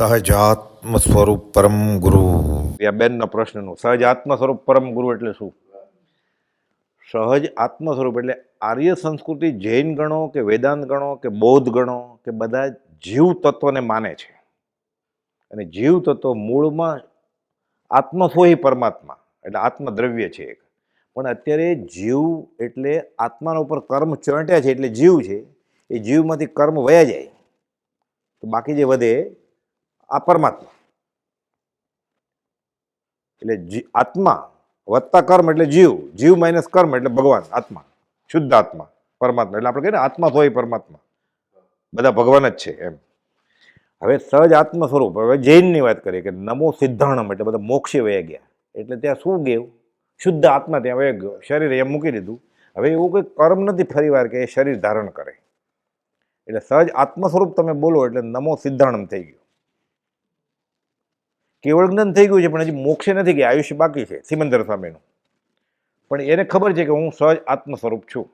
સહજાત્મ સ્વરૂપ પરમ ગુરુ. આ બેનના પ્રશ્નનું, સહજ આત્મ સ્વરૂપ પરમ ગુરુ એટલે શું? સહજ આત્મ સ્વરૂપ એટલે આર્ય સંસ્કૃતિ જૈન ગણો કે વેદાંત ગણો કે બૌદ્ધ ગણો કે બધા જીવ તત્વને માને છે. અને જીવ તત્વ મૂળમાં આત્મ સોહી પરમાત્મા, એટલે આત્મદ્રવ્ય છે એક. પણ અત્યારે જીવ એટલે આત્માના ઉપર કર્મ ચોંટ્યા છે એટલે જીવ છે, એ જીવમાંથી કર્મ વયા જાય. તો બાકી જે વધે આ પરમાત્મા. એટલે આત્મા વત્તા કર્મ એટલે જીવ જીવ માઇનસ કર્મ એટલે ભગવાન, આત્મા, શુદ્ધ આત્મા, પરમાત્મા. એટલે આપણે કહીએ ને, આત્મા હોય પરમાત્મા. બધા ભગવાન જ છે એમ. હવે સહજ આત્મ સ્વરૂપ હવે જૈનની વાત કરીએ કે નમો સિદ્ધાણમ એટલે બધા મોક્ષે વયા ગયા. એટલે ત્યાં શું ગયું? શુદ્ધ આત્મા ત્યાં વયા ગયો. શરીર એમ મૂકી દીધું. હવે એવું કોઈ કર્મ નથી ફરીવાર કે એ શરીર ધારણ કરે. એટલે સહજ આત્મ સ્વરૂપ તમે બોલો એટલે નમો સિદ્ધાણમ થઈ ગયું. કેવળ જ્ઞાન થઈ ગયું છે, પણ હજી મોક્ષે નથી કે આયુષ્ય બાકી છે સિમંદર સ્વામીનું. પણ એને ખબર છે કે હું સહજ આત્મ સ્વરૂપ છું.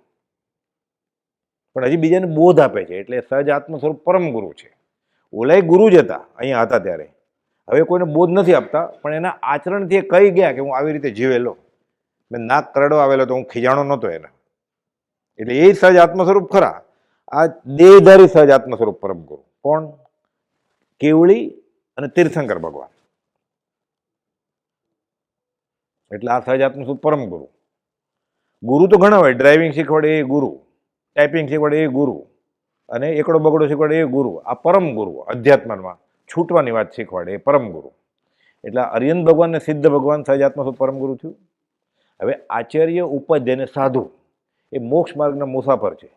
પણ હજી બીજાને બોધ આપે છે, એટલે સહજ આત્મ સ્વરૂપ પરમ ગુરુ છે. ઓલાય ગુરુ જ હતા, અહીંયા હતા ત્યારે. હવે કોઈને બોધ નથી આપતા, પણ એના આચરણથી એ કહી ગયા કે હું આવી રીતે જીવેલો. મેં નાક કરડો આવેલો તો હું ખીજાણો નહોતો એને. એટલે એ સહજ આત્મ સ્વરૂપ ખરા. આ દેહધારી સહજ આત્મ સ્વરૂપ પરમ ગુરુ. કોણ? કેવળી અને તીર્થંકર ભગવાન. એટલે આ સહજાત્મ શું? પરમ ગુરુ. ગુરુ તો ઘણા હોય. ડ્રાઇવિંગ શીખવાડે એ ગુરુ. ટાઈપિંગ શીખવાડે એ ગુરુ. અને એકડો બગડો શીખવાડે એ ગુરુ. આ પરમ ગુરુ. અધ્યાત્મમાં છૂટવાની વાત શીખવાડે એ પરમ ગુરુ. એટલે અરિયન ભગવાન ને સિદ્ધ ભગવાન સહજાત્મ શું? પરમ ગુરુ થયું. હવે આચાર્ય, ઉપાધ્યાય સાધુ એ મોક્ષ માર્ગના મુસાફર છે.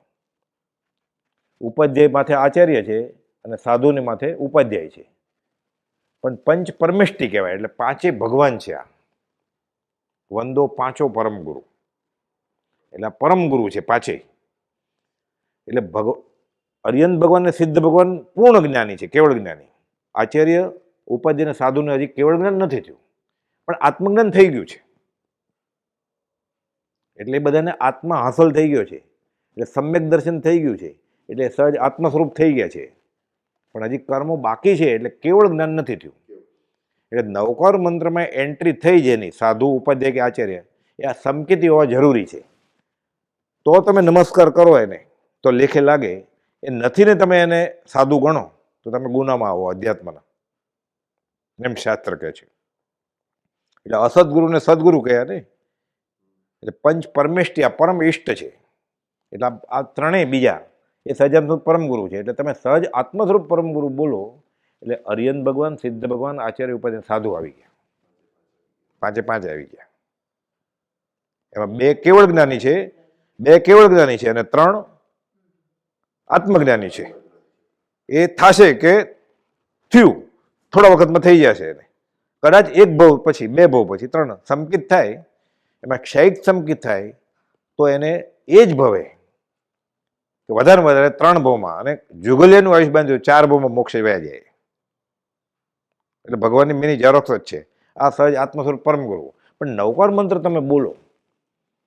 ઉપાધ્યાય માથે આચાર્ય છે અને સાધુની માથે ઉપાધ્યાય છે. પણ પંચ પરમેષ્ટિ કહેવાય. એટલે પાંચે ભગવાન છે આ. વંદો પાંચો પરમ ગુરુ. એટલે પરમ ગુરુ છે પાછે એટલે ભગ અરિયંત ભગવાન અને સિદ્ધ ભગવાન પૂર્ણ જ્ઞાની છે, કેવળ જ્ઞાની. આચાર્ય ઉપાધ્યના સાધુને હજી કેવળ જ્ઞાન નથી થયું. પણ આત્મજ્ઞાન થઈ ગયું છે. એટલે બધાને આત્મા હાંસલ થઈ ગયો છે. એટલે સમ્યક દર્શન થઈ ગયું છે. એટલે સહજ આત્મ સ્વરૂપ થઈ ગયા છે. પણ હજી કર્મો બાકી છે, એટલે કેવળ જ્ઞાન નથી થયું. એટલે નવકાર મંત્રમાં એન્ટ્રી થઈ જેની સાધુ ઉપાધ્યાય કે આચાર્ય, એ આ સંકેતી હોવા જરૂરી છે. તો તમે નમસ્કાર કરો એને. તો લેખે લાગે, એ નથી ને તમે એને સાધુ ગણો, તો તમે ગુનામાં આવો અધ્યાત્મના. એમ શાસ્ત્ર કહે છે. એટલે અસદગુરુને સદગુરુ કહ્યા ને. એટલે પંચ પરમેષ્ટિ આ પરમ ઇષ્ટ છે. એટલે આ- ત્રણેય બીજા, એ સહજાત્મ પરમ ગુરુ છે. એટલે તમે સહજ આત્મસ્વરૂપ પરમગુરુ પરમ ગુરુ બોલો એટલે અરિયન ભગવાન, સિદ્ધ ભગવાન, આચાર્ય ઉપાધ્યાય સાધુ આવી ગયા. પાંચે પાંચ આવી ગયા. એમાં બે કેવળ જ્ઞાની છે, બે કેવળ જ્ઞાની છે અને ત્રણ આત્મજ્ઞાની છે. એ થશે કે થયું. થોડા વખતમાં થઈ જશે એને. કદાચ એક ભવ પછી, બે ભવ પછી, ત્રણ સંકિત થાય, એમાં ક્ષયિક સંકિત થાય, તો એને એ જ ભવે. કે વધારે વધારે ત્રણ ભવમાં અને જુગલિયાનું આયુષ બાંધ્યું ચાર ભવમાં મોક્ષે વ્યા જાય. એટલે ભગવાનની મેની ઝેરોક્ષ જ છે. આ સહજ આત્મ સ્વરૂપ પરમ ગુરુ પણ નવકાર મંત્ર તમે બોલો.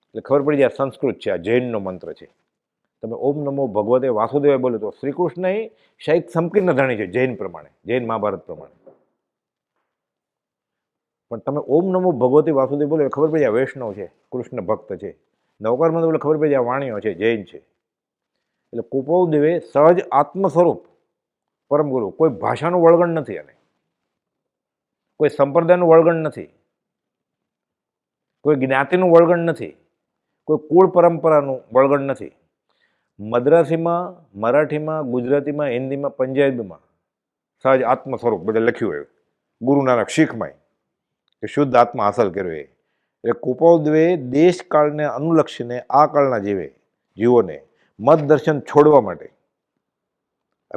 એટલે ખબર પડી જાય આ સંસ્કૃત છે, આ જૈનનો મંત્ર છે. તમે ઓમ નમો ભગવતે વાસુદેવાય બોલો તો શ્રી કૃષ્ણ એ શાયદ સંકીર્ણ ધણી છે, જૈન પ્રમાણે, જૈન મહાભારત પ્રમાણે. પણ તમે ઓમ નમો ભગવતે વાસુદેવ બોલો ખબર પડી જાય વૈષ્ણવ છે, કૃષ્ણ ભક્ત છે. નવકાર મંત્ર બોલે ખબર પડી જાય વાણીઓ છે, જૈન છે. એટલે કુપવદેવે સહજ આત્મ સ્વરૂપ પરમ ગુરુ કોઈ ભાષાનું વળગણ નથી એને કોઈ સંપ્રદાયનું વળગણ નથી. કોઈ જ્ઞાતિનું વળગણ નથી. કોઈ કુળ પરંપરાનું વળગણ નથી. મદ્રાસીમાં, મરાઠીમાં, ગુજરાતીમાં, હિન્દીમાં, પંજાબીમાં સહજ આત્મ સ્વરૂપ બધે લખ્યું હોય. ગુરુ નાનક શીખમાં કે શુદ્ધ આત્મા હાંસલ કર્યો એટલે કુપોદ્વે દેશકાળને અનુલક્ષીને આ કાળના જીવે જીવોને મત દર્શન છોડવા માટે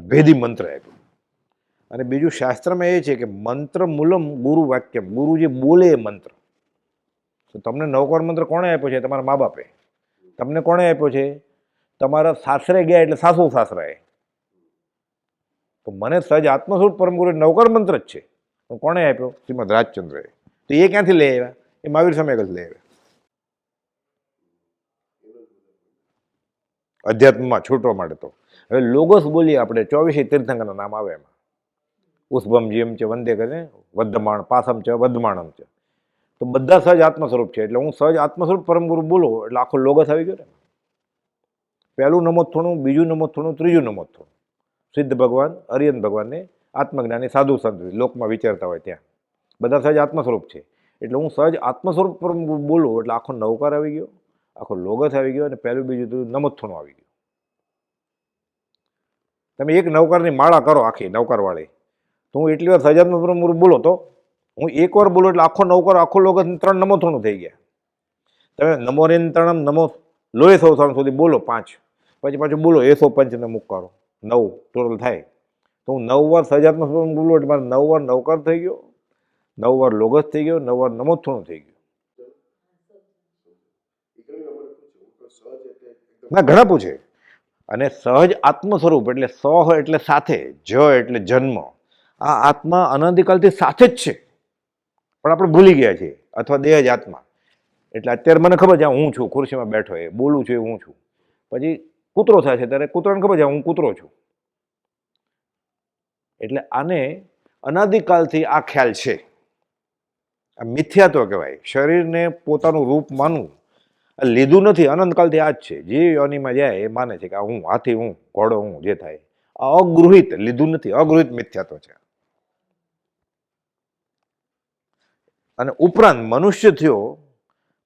ભેદી મંત્ર આપ્યું. અને બીજું શાસ્ત્રમાં એ છે કે મંત્ર મૂલમ ગુરુ વાક્યમ. ગુરુ જે બોલે એ મંત્ર. તો તમને નવકાર મંત્ર કોણે આપ્યો છે? તમારા મા બાપે. તમને કોણે આપ્યો છે? તમારા સાસરે ગયા એટલે સાસુ સાસરાએ. તો મને સહજ આત્મસ્વરૂપ પરમ ગુરુ મંત્ર જ છે. તો કોણે આપ્યો? શ્રીમદ રાજચંદ્રએ. તો એ ક્યાંથી લઈ આવ્યા? એ મહાવીર સમય જ લઈ આવ્યા. અધ્યાત્મમાં છૂટવા માટે તો. હવે લોગોસ બોલીએ આપણે. ચોવીસે તીર્થંકરના નામ આવે એમાં. ઉષ્ભમ જીમ છે, વંદે કરે વર્ધમાણ પાસમ છે વર્ધમાણમ છે. તો બધા સહજ આત્મ સ્વરૂપ છે, એટલે હું સહજ આત્મ સ્વરૂપ બોલો એટલે આખો લોગસ આવી ગયો ને. પહેલું નમોત થોડું બીજું નમોદ થોડું ત્રીજું નમોદ થોડું સિદ્ધ ભગવાન અરિયન ભગવાનને આત્મજ્ઞાની સાધુ સંત લોકમાં વિચારતા હોય ત્યાં. બધા સહજ આત્મ સ્વરૂપ છે. એટલે હું સહજ આત્મ સ્વરૂપ પરમ બોલું એટલે આખો નવકાર આવી ગયો, આખો લોગસ આવી ગયો અને પહેલું બીજું ત્રીજું નમોત આવી ગયું. તમે એક નવકારની માળા કરો આખી, નવકારવાળી. તો હું એટલી વાર સજાત્મ પરમ બોલો તો, હું એકવાર બોલું એટલે આખો નવકાર આખો લોગસ ત્રણ નમો થોડું થઈ ગયા. તમે નમો ત્રણમ નમો લોહી સૌ સુધી બોલો પાંચ. પછી પાછું બોલો એસો પંચને મુક કરો નવ ટોટલ થાય. તો હું નવ વાર સજાત્મ સ્વરૂપ બોલું એટલે મારે નવ વાર નવકાર થઈ ગયો. નવ વાર લોગસ થઈ ગયો, નવ વાર નમો થોડું થઈ ગયું. ના, ઘણા પૂછે. અને સહજ આત્મ સ્વરૂપ એટલે સહ એટલે સાથે, જ એટલે જન્મ. આ આત્મા અનંતિકાલથી સાથે જ છે. પણ આપણે ભૂલી ગયા છીએ, અથવા દેહ જ આત્મા. એટલે અત્યારે મને ખબર છે હું છું, ખુરશીમાં બેઠો એ, બોલું છું એ હું છું. પછી કૂતરો થાય છે, ત્યારે કૂતરાને ખબર છે, હું કૂતરો છું. એટલે આને અનાદિકાલથી આ ખ્યાલ છે. આ મિથ્યાત્વ કહેવાય. શરીરને પોતાનું રૂપ માનવું. લીધું નથી અનંતકાલથી આ જ છે. જે યોનિમાં જાય એ માને છે કે હું હાથી હું, ઘોડો હું, જે થાય. આ અગૃહિત, લીધું નથી, અગૃહિત મિથ્યાત્વ છે. અને ઉપરાંત મનુષ્ય થયો,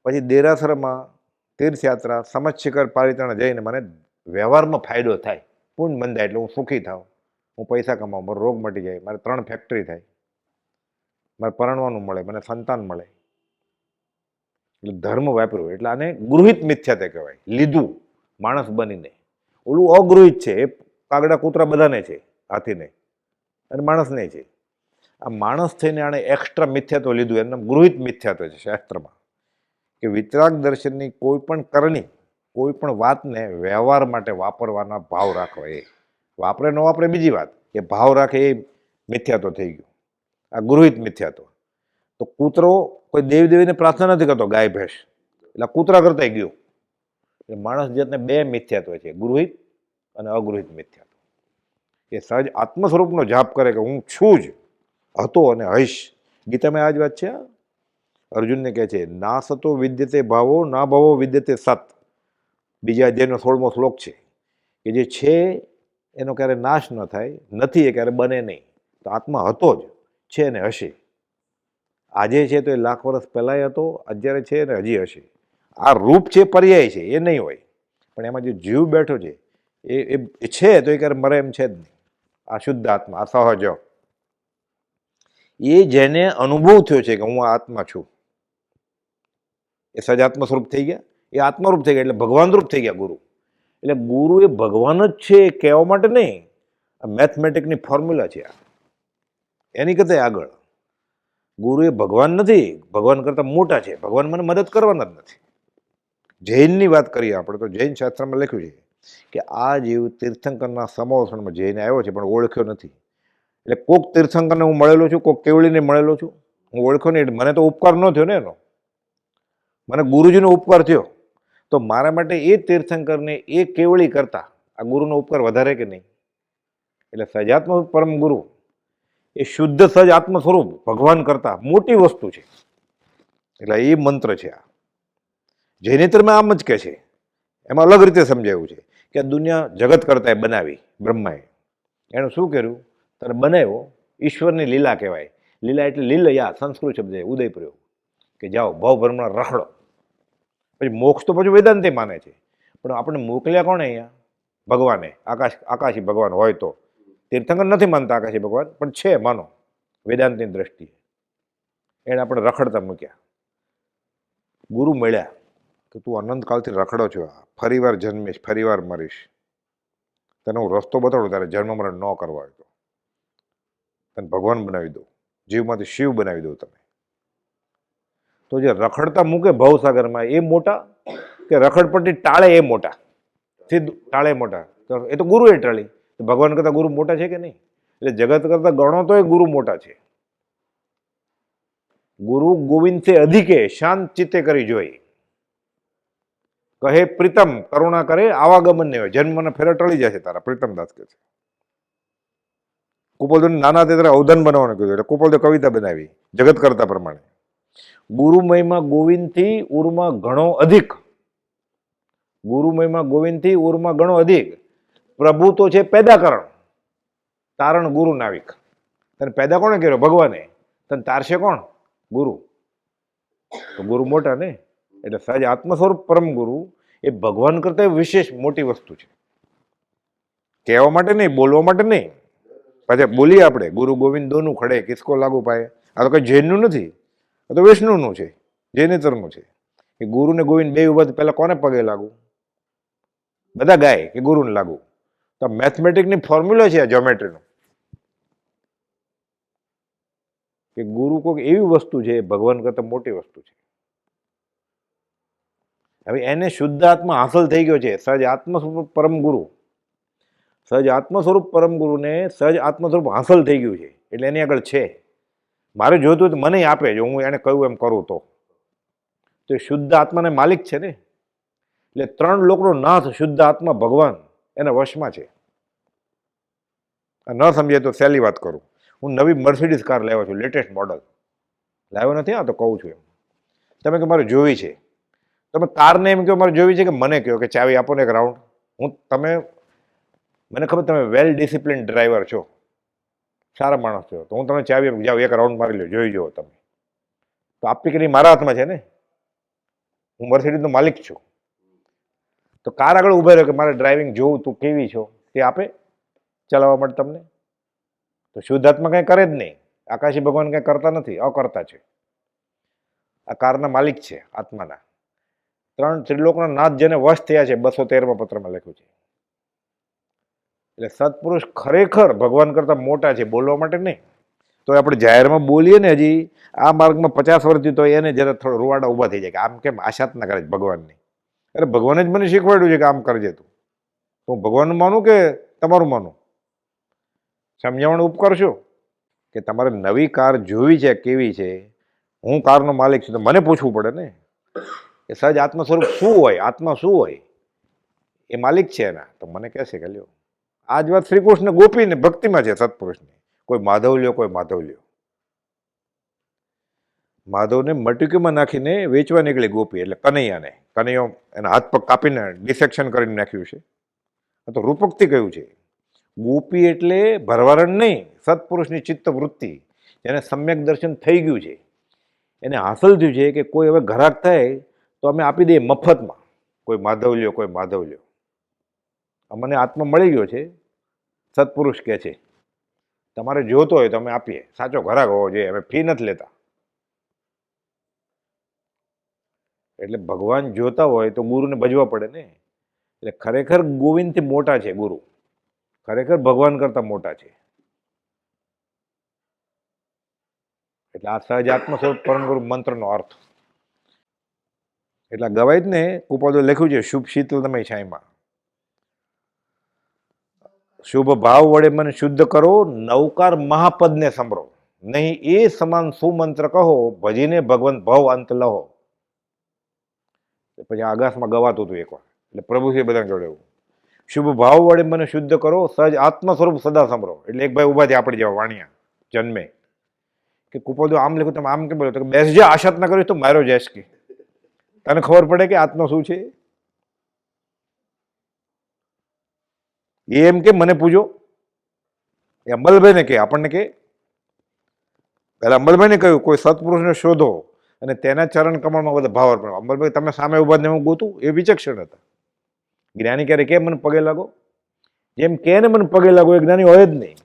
પછી દેરાસરમાં તીર્થયાત્રા, સમજશિખર શિખર જઈને મને વ્યવહારમાં ફાયદો થાય. પૂર્ણ બંધાય એટલે હું સુખી થાઉં. હું પૈસા કમાઉં, મારો રોગ મટી જાય. મારે ત્રણ ફેક્ટરી થાય. મારે પરણવાનું મળે, મને સંતાન મળે. એટલે ધર્મ વાપર્યો. એટલે આને ગૃહિત મિથ્યાતે કહેવાય. લીધું, માણસ બનીને. ઓલું અગૃહિત છે. એ કાગડા કૂતરા બધાને છે, હાથીને. અને માણસને છે. આ માણસ થઈને આણે એક્સ્ટ્રા મિથ્યાત્વ લીધું એનું ગૃહિત મિથ્યાત્વ છે શાસ્ત્રમાં. કે વિતરાગ દર્શનની કોઈ પણ કરણી, કોઈ પણ વાતને વ્યવહાર માટે વાપરવાના ભાવ રાખો એ. વાપરે ન વાપરે બીજી વાત, કે ભાવ રાખે એ મિથ્યાત્વ થઈ ગયું. આ ગૃહિત મિથ્યાત્વ. તો કૂતરો કોઈ દેવી દેવીને પ્રાર્થના નથી કરતો, ગાય, ભેંસ. એટલે કૂતરા કરતા ગયો. એટલે માણસ જાતને બે મિથ્યાત્વ છે, ગૃહિત અને અગૃહિત મિથ્યાત્વ. એ સહજ આત્મ સ્વરૂપનો જાપ કરે કે હું છું જ. હતો અને હૈશ ગીતામાં આ જ વાત છે અર્જુનને કહે છે, ના સતો વિદ્યતે ભાવો, ના ભાવો વિદ્યતે સત. બીજા અધ્યયનો સોળમો શ્લોક છે, કે જે છે એનો ક્યારે નાશ ન થાય, નથી એ ક્યારે બને નહીં. તો આત્મા હતો જ, છે ને હશે. આજે છે તો એ લાખ વર્ષ પહેલાંય હતો, અત્યારે છે ને હજી હશે. આ રૂપ છે પર્યાય છે એ નહીં હોય. પણ એમાં જે જીવ બેઠો છે એ છે તો એ ક્યારે મરે એમ છે જ નહીં. આ શુદ્ધ આત્મા, આ સહજ. એ જેને અનુભવ થયો છે કે હું આ આત્મા છું. એ સજાત્મ સ્વરૂપ થઈ ગયા. એ આત્મરૂપ થઈ ગયા એટલે ભગવાન રૂપ થઈ ગયા ગુરુ. એટલે ગુરુ એ ભગવાન જ છે એ કહેવા માટે નહીં. આ મેથમેટિકની ફોર્મ્યુલા છે આ. એની કરતાં આગળ. ગુરુ એ ભગવાન નથી. ભગવાન કરતાં મોટા છે. ભગવાન મને મદદ કરવાના જ નથી. જૈનની વાત કરીએ આપણે તો જૈન શાસ્ત્રમાં લખ્યું છે કે આ જીવ તીર્થંકરના સમોષણમાં જૈન આવ્યો છે પણ ઓળખ્યો નથી. એટલે કોક તીર્થંકરને હું મળેલો છું, કોક કેવળીને મળેલો છું. હું ઓળખો નહીં, મને તો ઉપકાર ન થયો ને એનો. મને ગુરુજીનો ઉપકાર થયો. તો મારા માટે એ તીર્થંકરને, એ કેવળી કરતા આ ગુરુનો ઉપકાર વધારે કે નહીં? એટલે સજાત્મ પરમ ગુરુ એ શુદ્ધ સજ આત્મ સ્વરૂપ ભગવાન કરતા મોટી વસ્તુ છે. એટલે એ મંત્ર છે આ. જૈનેતરમાં આમ જ કહે છે. એમાં અલગ રીતે સમજાવ્યું છે કે દુનિયા જગત કરતા બનાવી બ્રહ્માએ. એણે શું કર્યું? ત્યારે બનાવ્યો? ઈશ્વરની લીલા કહેવાય. લીલા એટલે લીલયા, સંસ્કૃત શબ્દ છે ઉદય પ્રયોગ કે જાઓ ભાવભ્રમણા રખડો. પછી મોક્ષ તો પછી વેદાંતે માને છે. પણ આપણે મોકલ્યા કોણે અહીંયા? ભગવાને. આકાશ, આકાશી ભગવાન હોય તો. તીર્થંકર નથી માનતા આકાશી ભગવાન, પણ છે, માનો. વેદાંતની દ્રષ્ટિએ. એને આપણે રખડતા મૂક્યા. ગુરુ મળ્યા કે તું અનંતકાલથી રખડો છો. આ ફરીવાર જન્મીશ, ફરીવાર મરીશ. તને હું રસ્તો બતાડું તારે જન્મ મરણ ન કરવા હોય તો. તને ભગવાન બનાવી દો જીવમાંથી શિવ બનાવી દો તમે તો જે રખડતા મૂકે ભવસાગરમાં, એ મોટા કે રખડપટ્ટી ટાળે એ મોટા? સીધું ટાળે મોટા. એ તો ગુરુ એ ટાળી ભગવાન કરતાં ગુરુ મોટા છે કે નહીં? એટલે જગત કરતાં ગણો તો એ ગુરુ મોટા છે. ગુરુ ગોવિંદ સે અધિકે શાંત ચિત્તે કરી જોઈ. કહે, પ્રીતમ, કરુણા કરે, આવાગમન નહીં હોય જન્મને ફેરો ટળી જશે તારા, પ્રીતમ દાસ કે છે. કુપોલદેવ નાના હતા ત્યારે અવધાન બનાવવાનું કીધું એટલે કુપોલદેવ કવિતા બનાવી, જગત કરતા પ્રમાણે. ગુરુમયમાં ગોવિંદથી ઉરમાં ઘણો અધિક. ગુરુમયમાં ગોવિંદથી ઉરમાં ઘણો અધિક. પ્રભુ તો છે પેદાકરણ. તારણ ગુરુ નાવિક. તને પેદા કોણે કર્યો? ભગવાને. તને તારશે કોણ? ગુરુ. તો ગુરુ મોટા ને? એટલે સહજ આત્મસ્વરૂપ પરમ ગુરુ એ ભગવાન કરતાં વિશેષ મોટી વસ્તુ છે. કહેવા માટે નહીં, બોલવા માટે નહીં. પાછા બોલીએ આપણે, ગુરુ ગોવિંદ દોનું ખડે કિસકો લાગુ પાય. આ તો કંઈ જૈનનું નથી, આ તો વિષ્ણુનું છે, જૈનેતરનું છે. કે ગુરુને ગોવિંદ બે ઊભા પહેલાં કોને પગે લાગુ? બધા ગાય કે ગુરુને લાગુ? તો મેથમેટિકની ફોર્મ્યુલા છે આ જ્યોમેટ્રીનો કે ગુરુ કોઈક એવી વસ્તુ છે, ભગવાન કરતાં મોટી વસ્તુ છે. હવે એને શુદ્ધ આત્મા હાંસલ થઈ ગયો છે, સહજ આત્મ પરમ ગુરુ. સહજ આત્મ સ્વરૂપ પરમ ગુરુને સહજ આત્મ હાંસલ થઈ ગયું છે. એટલે એની આગળ છે. મારે હોય તો મને આપે, જો હું એને કહ્યું એમ કરું તો. તો એ શુદ્ધ આત્માને માલિક છે ને? એટલે ત્રણ લોકનો નાથ શુદ્ધ આત્મા ભગવાન એના વશમાં છે. ન સમજે તો સહેલી વાત કરું. હું નવી મર્સિડીઝ કાર લાવ્યો છું લેટેસ્ટ મોડલ લાવ્યો નથી? આ તો કહું છું એમ. તમે કે મારે જોવી છે. તમે કારને એમ કહો, મારે જોવી છે કે મને કહો કે ચાવી આપો ને એક રાઉન્ડ હું, તમે મને ખબર તમે વેલ ડિસિપ્લિન ડ્રાઈવર છો. સારા માણસ છો. તો હું તમને ચાવી જાઉં, એક રાઉન્ડ મારી લો, જોઈ જુઓ તમે. તો આપણી કરી મારા હાથમાં છે ને? હું મર્સિડીઝનો માલિક છું. તો કાર આગળ ઊભા રહ્યો કે મારે ડ્રાઇવિંગ જોવું, તું કેવી છો? તે આપે. ચલાવવા માટે તમને. તો શુદ્ધાત્મા કંઈ કરે જ નહીં. આકાશી ભગવાન કંઈ કરતા નથી. અકર્તા છે. આ કારના માલિક છે આત્માના. ત્રણ ત્રિલોકના નાથ જેને વશ થયા છે, બસો તેરમાં પત્રમાં લખ્યું છે. એટલે સત્પુરુષ ખરેખર ભગવાન કરતાં મોટા છે, બોલવા માટે નહીં. તો આપણે જાહેરમાં બોલીએ ને હજી, આ માર્ગમાં પચાસ વર્ષથી તો એને જરા થોડો રૂવાડા ઊભા થઈ જાય કે આમ કેમ આશાત ના કરે ભગવાનની. અરે ભગવાને જ મને શીખવાડ્યું છે કે આમ કરજે તું. તો હું ભગવાનનું માનું કે તમારું માનું? સમજાવવાનો ઉપકારશો કે તમારે નવી કાર જોવી છે, કેવી છે? હું કારનો માલિક છું તો મને પૂછવું પડે ને. એ સહજ આત્મ સ્વરૂપ શું હોય? આત્મા શું હોય? એ માલિક છે એના. તો મને કહેશે કે લ્યો. આ જ વાત શ્રીકૃષ્ણ ગોપીને ભક્તિમાં છે સત્પુરુષની. કોઈ માધવ લ્યો કોઈ માધવ લ્યો માધવને મટકીમાં નાખીને વેચવા નીકળી ગોપી એટલે કનૈયાને. કનૈયો એના હાથ પગ કાપીને ડિસેક્શન કરીને નાખ્યું છે. આ તો રૂપકથી કહ્યું છે. ગોપી એટલે ભરવારણ નહીં, સત્પુરુષની ચિત્ત વૃત્તિ જેને સમ્યક દર્શન થઈ ગયું છે. એને હાંસલ થયું છે કે કોઈ હવે ઘરાક થાય તો અમે આપી દઈએ મફતમાં. કોઈ માધવ લ્યો કોઈ માધવ લ્યો અમને આત્મા મળી ગયો છે. સત્પુરુષ કહે છે. તમારે જોતો હોય તો અમે આપીએ. સાચો ઘરાક હોવો જોઈએ. અમે ફી નથી લેતા. એટલે ભગવાન જોતા હોય તો ગુરુને ભજવા પડે ને? એટલે ખરેખર ગોવિંદથી મોટા છે ગુરુ. ખરેખર ભગવાન કરતા મોટા છે. એટલે આ સહજ આત્મ સ્વરૂપ પરમ ગુરુ મંત્રનો અર્થ. એટલે ગવાય જ ને કુપાદો લખ્યું છે, શુભ શીતલમય છાયમાં. શુભ ભાવ વડે મને શુદ્ધ કરો નવકાર મહાપદને સંભળો. નહીં, એ સમાન સુમંત્ર કહો, ભજીને ભગવંત ભવ અંત લહો. પછી આકાશમાં ગવાતું હતું એકવાર. એટલે પ્રભુશ્રી બધાને જોડે એવું શુભ ભાવ વડે મને શુદ્ધ કરો, સહજ આત્મ સ્વરૂપ સદા સંભળો. એટલે એક ભાઈ ઊભા થયા આપણે જેવા વાણિયા, જન્મે. કે કુપોદો આમ લખ્યું તમે આમ કેમ બોલો? તો બેસજે આશાત ના કર્યું, તો મારો જઈશ કે તને ખબર પડે કે આત્મા શું છે? એ એમ કે મને પૂજો. એ અંબલભાઈને કે આપણને કે પહેલાં અંબલભાઈને કહ્યું, કોઈ સત્પુરુષને શોધો અને તેના ચરણ કમળમાં બધા ભાવ અર્પણ. અંબલભાઈ, તમે સામે ઊભા ને હું ગોતું, એ વિચક્ષણ હતા. જ્ઞાની ક્યારે કે મને પગે લાગો? જેમ કે ને મને પગે લાગો, એ જ્ઞાની હોય જ નહીં.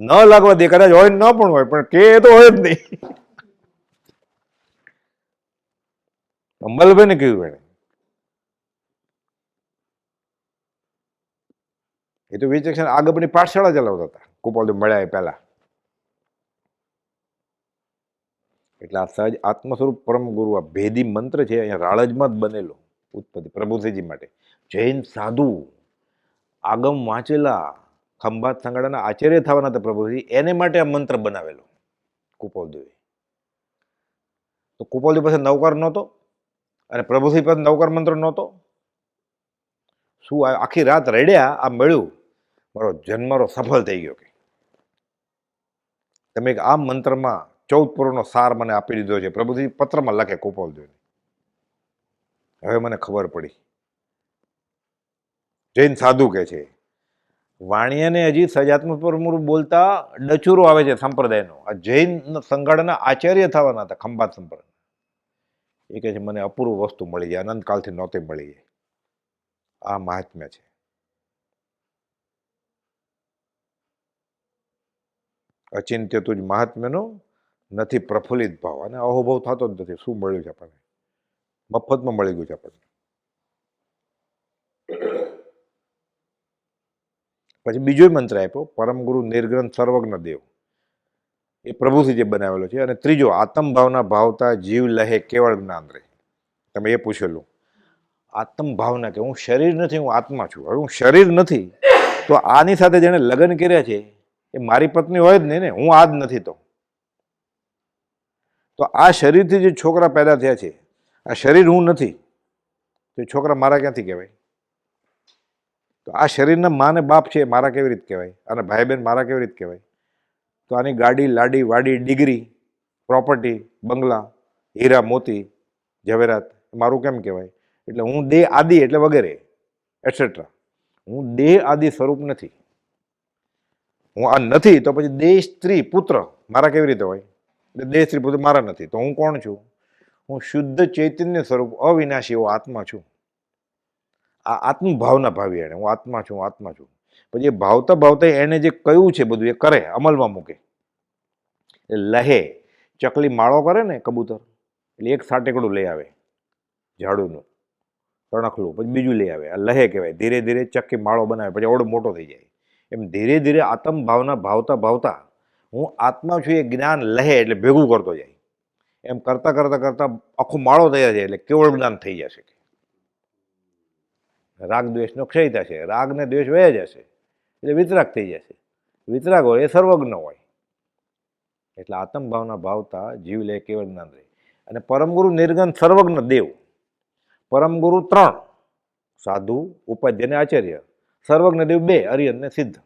ન લાગવા દે કદાચ હોય ન પણ હોય, પણ કે તો હોય જ નહીં. અંબલભાઈને કહ્યું એને એ તો વિચક્ષણ આગળની પાઠશાળા ચલાવતા હતા. કુપાલદેવ મળ્યા પહેલા. એટલે આ સહજ આત્મ સ્વરૂપ પરમ ગુરુ, આ ભેદી મંત્ર છે, અહીંયા રાળજમાં જ બનેલો, ઉત્પત્તિ પ્રભુસિંહજી માટે. જૈન સાધુ, આગમ વાંચેલા, ખંભાત સંગાડાના આચાર્ય થવાના હતા પ્રભુજી એને માટે આ મંત્ર બનાવેલો કુપાલદેવે તો કુપાલદેવ પાસે નવકાર નહોતો અને પ્રભુસિંહ પાસે નવકાર મંત્ર નહોતો. શું આખી રાત રડ્યા, આ મળ્યું? મારો જન્મરો સફળ થઈ ગયો કે. તમે આ મંત્રમાં ચૌદ પુરોનો સાર મને આપી દીધો છે. પ્રભુજી પત્રમાં લખે કુપોલદેવને હવે મને ખબર પડી. જૈન સાધુ કે છે, વાણિયાને હજી સજાત્મક બોલતા ડચુરો આવે છે સંપ્રદાયનો. આ જૈન સંગઠના આચાર્ય થવાના હતા ખંભાત સંપ્રદાય એ કહે છે, મને અપૂર્વ વસ્તુ મળી જાય અનંતકાલથી નહોતી મળી જાય આ મહાત્મ્ય છે. અચિંત્ય જ મહાત્મ્યનો નથી પ્રફુલ્લિત ભાવ. અને અહોભાવ થતો જ નથી. શું મળ્યું છે આપણને? મફતમાં મળી ગયું છે આપણને. પછી બીજો મંત્ર આપ્યો પરમ ગુરુ નિર્ગ્રંથ સર્વજ્ઞ દેવ. એ પ્રભુથી જે બનાવેલો છે. અને ત્રીજો, આત્મભાવના ભાવતા જીવ લહે કેવળ જ્ઞાન રહે. તમે એ પૂછેલું આત્મભાવના કે હું શરીર નથી, હું આત્મા છું. હવે હું શરીર નથી, તો આની સાથે જેણે લગ્ન કર્યા છે એ મારી પત્ની હોય જ નહીં ને, હું આ જ નથી તો. તો આ શરીરથી જે છોકરા પેદા થયા છે, આ શરીર હું નથી, તો છોકરા મારા ક્યાંથી કહેવાય? તો આ શરીરના મા ને બાપ છે મારા કેવી રીતે કહેવાય? અને ભાઈ બહેન મારા કેવી રીતે કહેવાય? તો આની ગાડી, લાડી, વાડી, ડિગ્રી, પ્રોપર્ટી, બંગલા, હીરા, મોતી, ઝવેરાત, મારું કેમ કહેવાય? એટલે હું દેહ આદિ એટલે વગેરે એટસેટ્રા હું દેહ આદિ સ્વરૂપ નથી. હું આ નથી, તો પછી દેહ સ્ત્રી પુત્ર મારા કેવી રીતે હોય? એટલે દેહ સ્ત્રી પુત્ર મારા નથી, તો હું કોણ છું? હું શુદ્ધ ચૈતન્ય સ્વરૂપ, અવિનાશી એવો આત્મા છું. આ આત્મભાવના ભાવી એણે હું આત્મા છું આત્મા છું. પછી એ ભાવતા ભાવતા એણે જે કહ્યું છે બધું, એ કરે, અમલમાં મૂકે. લહે, ચકલી માળો કરે ને કબૂતર, એટલે એક સાટેકડું લઈ આવે, ઝાડુનું, તણખલું, પછી બીજું લઈ આવે. આ લહે કહેવાય, ધીરે ધીરે ચક્કી માળો બનાવે, પછી ઓળો મોટો થઈ જાય. એમ ધીરે ધીરે આત્મ ભાવના ભાવતા ભાવતા હું આત્મા છું એ જ્ઞાન લહે એટલે ભેગું કરતો જાય. એમ કરતાં કરતાં કરતાં આખો માળો તૈયાર જાય એટલે કેવળ જ્ઞાન થઈ જશે રાગ દ્વેષનો ક્ષય થશે રાગ ને દ્વેષ વહે જશે, એટલે વિતરાગ થઈ જશે. વિતરાગ હોય એ સર્વજ્ઞ હોય. એટલે આત્મ ભાવના ભાવતા જીવ લે કેવળ જ્ઞાન રહે. અને પરમગુરુ નિર્ગન સર્વજ્ઞ દેવ. પરમગુરુ ત્રણ. સાધુ ઉપાધ્ય અને આચાર્ય. સર્વજ્ઞ દેવ બે અરિયન ને સિદ્ધ.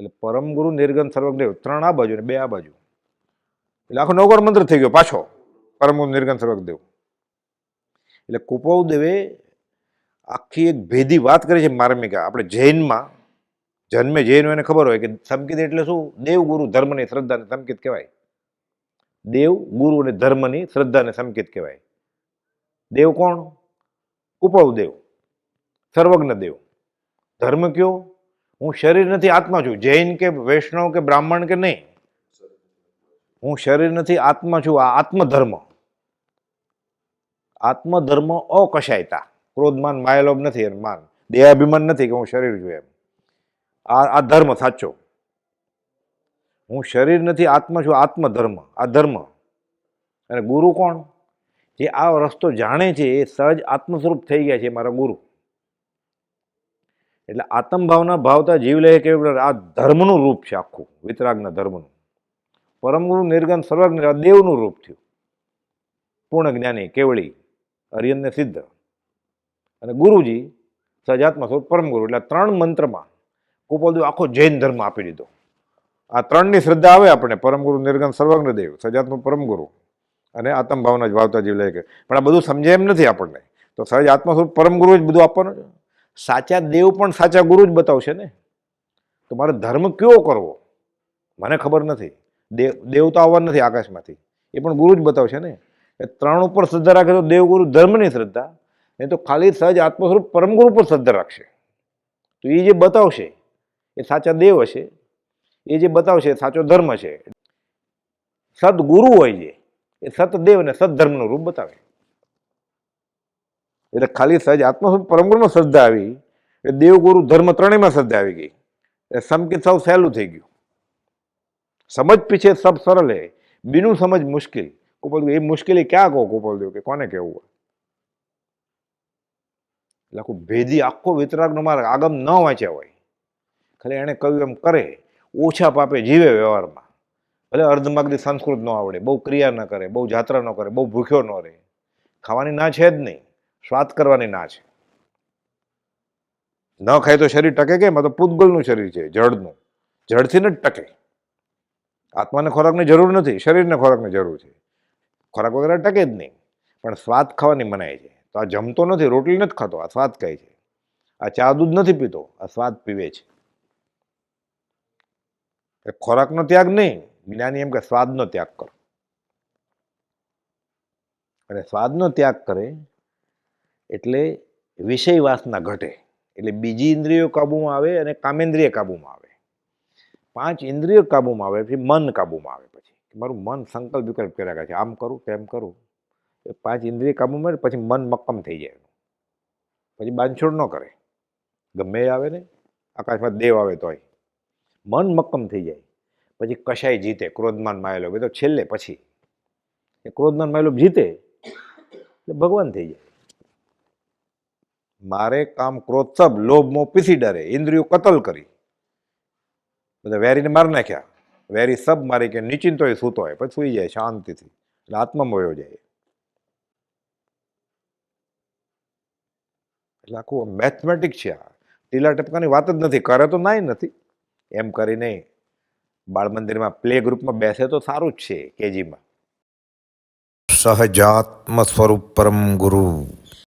એટલે પરમ ગુરુ સર્વજ્ઞ દેવ, ત્રણ આ બાજુ ને બે આ બાજુ. એટલે આખો નવગર મંત્ર થઈ ગયો પાછો પરમગુરુ નિર્ગન, સર્વજ્ઞ દેવ. એટલે કુપવદેવે આખી એક ભેદી વાત કરી છે માર્મિકા. આપણે જૈનમાં, જન્મે, જૈન હોય એને ખબર હોય કે સંકિત એટલે શું? દેવ, ગુરુ, ધર્મની શ્રદ્ધાને સંકિત કહેવાય. દેવ, ગુરુ અને ધર્મની શ્રદ્ધાને સંકિત કહેવાય. દેવ કોણ? કુપવદેવ સર્વજ્ઞ દેવ. ધર્મ કયો? હું શરીર નથી આત્મા છું, જૈન કે વૈષ્ણવ કે બ્રાહ્મણ કે નહીં. હું શરીર નથી આત્મા છું, આ આત્મધર્મ. આત્મધર્મ અકશાયતા. ક્રોધમાન, માયલોભ નથી માન દેહાભિમાન નથી કે હું શરીર છું એમ. આ આ ધર્મ, સાચો. હું શરીર નથી, આત્મા છું, આત્મધર્મ, આ ધર્મ. અને ગુરુ કોણ? જે આ રસ્તો જાણે છે, એ સહજ આત્મસ્વરૂપ થઈ ગયા છે મારા ગુરુ. એટલે આત્મભાવના ભાવતા જીવ લે કેવું આ ધર્મનું રૂપ છે આખું, વિતરાગના ધર્મનું. પરમગુરુ નિર્ગંધ સર્વજ્ઞ દેવનું રૂપ થયું. પૂર્ણ જ્ઞાની, કેવળી, અરિયનને સિદ્ધ. અને ગુરુજી, સજાત્મા સ્વરૂપ પરમગુરુ, એટલે ત્રણ મંત્રમાં કુપોલદેવ આખો જૈન ધર્મ આપી દીધો. આ ત્રણની શ્રદ્ધા આવે આપણે પરમગુરુ નિર્ગંધ સર્વજ્ઞ દેવ, સજાત્મ પરમગુરુ. અને આત્મભાવના જ વાવતા જીવ લે પણ આ બધું સમજાય એમ નથી આપણને. તો સહજ આત્મા સ્વરૂપ પરમગુરુ જ બધું આપવાનું છે? સાચા દેવ પણ સાચા ગુરુ જ બતાવશે ને? તો મારે ધર્મ કયો કરવો? મને ખબર નથી. દેવ દેવ તો આવવા નથી આકાશમાંથી. એ પણ ગુરુ જ બતાવશે ને? એ ત્રણ ઉપર શ્રદ્ધા રાખે તો દેવગુરુ ધર્મની શ્રદ્ધા. નહીં તો ખાલી સહજ આત્મસ્વરૂપ પરમગુરુ પર શ્રદ્ધા રાખશે. તો એ જે બતાવશે, એ સાચા દેવ હશે. એ જે બતાવશે, એ સાચો ધર્મ છે સદગુરુ હોય છે એ સતદેવ અને સદધર્મનું રૂપ બતાવે. એટલે ખાલી સહજ આત્મ પરમગુણમાં શ્રદ્ધા આવી એ દેવગુરુ ધર્મ ત્રણેયમાં શ્રદ્ધા આવી ગઈ. એ સમકિત સૌ સહેલું થઈ ગયું. સમજ પીછે સબ સરળ હે બીનું સમજ મુશ્કેલ. ગોપાલ એ મુશ્કેલી ક્યાં કહો ગોપાલદેવ કે કોને કહેવું હોય? એટલે આખું ભેદી, આખો વિતરાગનો માર્ગ આગમ ન વાંચ્યા હોય. ખાલી એણે કહ્યું એમ કરે, ઓછા પાપે જીવે વ્યવહારમાં. ભલે અર્ધમાગની સંસ્કૃત ન આવડે, બહુ ક્રિયા ન કરે, બહુ જાત્રા ન કરે, બહુ ભૂખ્યો ન રહે. ખાવાની ના છે જ નહીં. સ્વાદ કરવાની ના છે. ન ખાય તો શરીર ટકે કેમ? તો પૂતગલનું શરીર છે જળનું જળથી જ ટકે. આત્માને ખોરાકની જરૂર નથી, શરીરને ખોરાકની જરૂર છે. ખોરાક વગેરે ટકે જ નહીં. પણ સ્વાદ ખાવાની મનાય છે. તો આ જમતો નથી, રોટલી નથી ખાતો, આ સ્વાદ ખાય છે. આ ચા દૂધ નથી પીતો, આ સ્વાદ પીવે છે. ખોરાકનો ત્યાગ નહીં જ્ઞાની એમ કે સ્વાદનો ત્યાગ કરો. અને સ્વાદનો ત્યાગ કરે એટલે વિષય વાસના ઘટે. એટલે બીજી ઇન્દ્રિયો કાબૂમાં આવે અને કામેન્દ્રિય કાબૂમાં આવે. પાંચ ઇન્દ્રિયો કાબૂમાં આવે, પછી મન કાબૂમાં આવે પછી. મારું મન સંકલ્પ વિકલ્પ કર્યા કરે છે. આમ કરું, તેમ કરું. એ પાંચ ઇન્દ્રિય કાબૂમાં આવે પછી મન મક્કમ થઈ જાય. પછી બાંધછોડ ન કરે. ગમે આવે ને, આકાશમાં દેવ આવે તોય. મન મક્કમ થઈ જાય. પછી કશાય જીતે, ક્રોધમાન માયેલો. એ તો છેલ્લે પછી. એ ક્રોધમાન માયેલો જીતે, એટલે ભગવાન થઈ જાય. મારે કામ ક્રોત્સબ સબ, લોભ, મોહ પીસી ડરે, ઇન્દ્રિયો કતલ કરી. બધા વેરીને મારી નાખ્યા. વેરી સબ મારી કે નિચિંતો હોય, સૂતો હોય, પછી સુઈ જાય શાંતિથી. એટલે આત્મામાં વયો જાય. એટલે આખું મેથમેટિક છે આ. ટીલા ટપકાની વાત જ નથી, કરે તો નાય નથી. એમ કરીને બાળ મંદિરમાં પ્લે ગ્રુપમાં બેસે તો સારું જ છે, કેજીમાં. સહજાત્મ સ્વરૂપ પરમ ગુરુ.